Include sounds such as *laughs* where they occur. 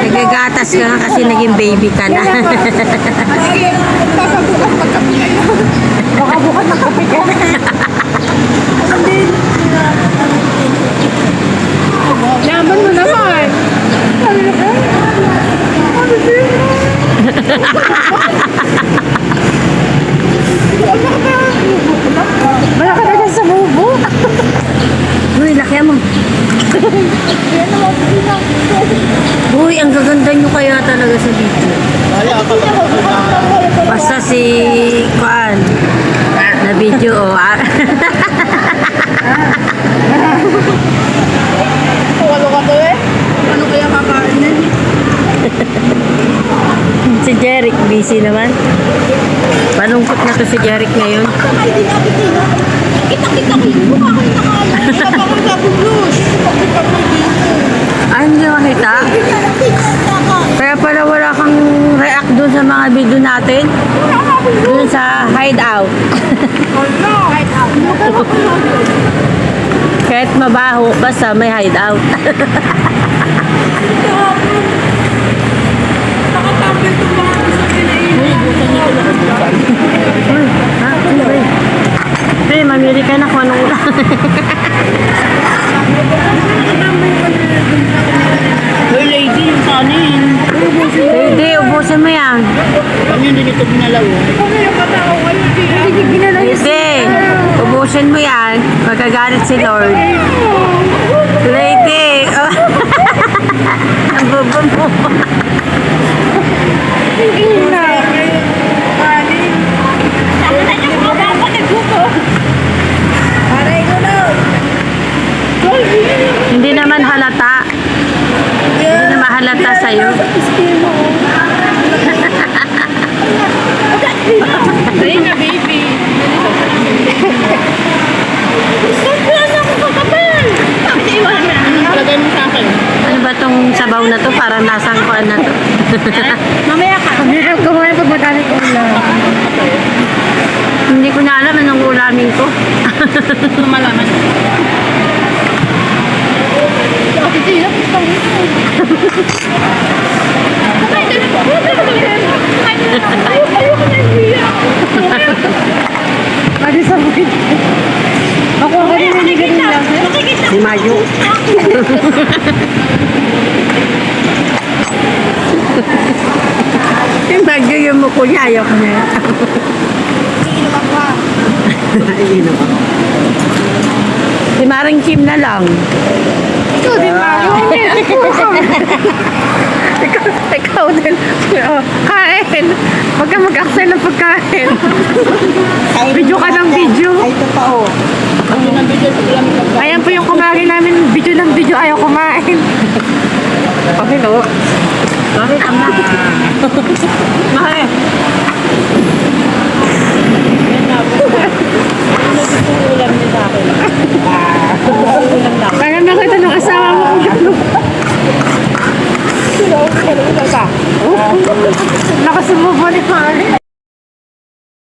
Nagagatas ka nga kasi naging baby ka na. Kayo. Baka bukas magkape ka. Yaman mo naman. Wala ka na sa mubo. Uy, laki mo. Uy, ang gaganda nyo kaya talaga sa video. Basta si Kwan na video oh. ah. Walo ka to eh. Ano kaya kakainin? si Jeric busy naman. Panungkot na to si Jeric ngayon. Kita-kita ko yung kumakita ka. Mga video natin. Dun sa hideout. *laughs* Kahit mabaho, basta may hideout. *laughs* ito? Ano yung katao kayo? Hindi Hindi, ubusin mo yan. Magkagalit si Lord. Lady! Oh. Ang bobo mo. Ina. Kanin. Nakita niyo kung ako nagbuko. Aray ko na. Hindi naman halata. Hindi naman halata sa'yo. Dali na baby. Nagpuan ako kakapal. Bakit iwan na? Anong palagay mo sa akin? Ano ba tong sabaw na to? Parang nasang kuan na to. Mamaya ka. Ang hirap kumain pag madami ulam. Hindi ko na alam anong ulamin ko. Ano malaman? Kasi sila, gusto mo ito. Kumain ka na po. Kumain ka na po. Kumain ka na po. Ayaw, ayoko na yung biya. Adi sa mga Ako ang kaninigan nila. Si Mayo. Yung muko niya. Iinom ako ha. Iinom ako. Si Maring Kim na lang. Ikaw din, Mario. ikaw, ikaw din. Oh, kain. Huwag ka mag-accent ng pagkain. Video ka ng video. Ay, totoo. Ang yun ang video sa ulam ito. Ayan po yung kumari namin. Video ng video. Ayaw kumain. Okay, no? Sorry, tama. Mahal. Na. Ano. Parang nakita ng asawa mo. Nakasumubo ni Mari.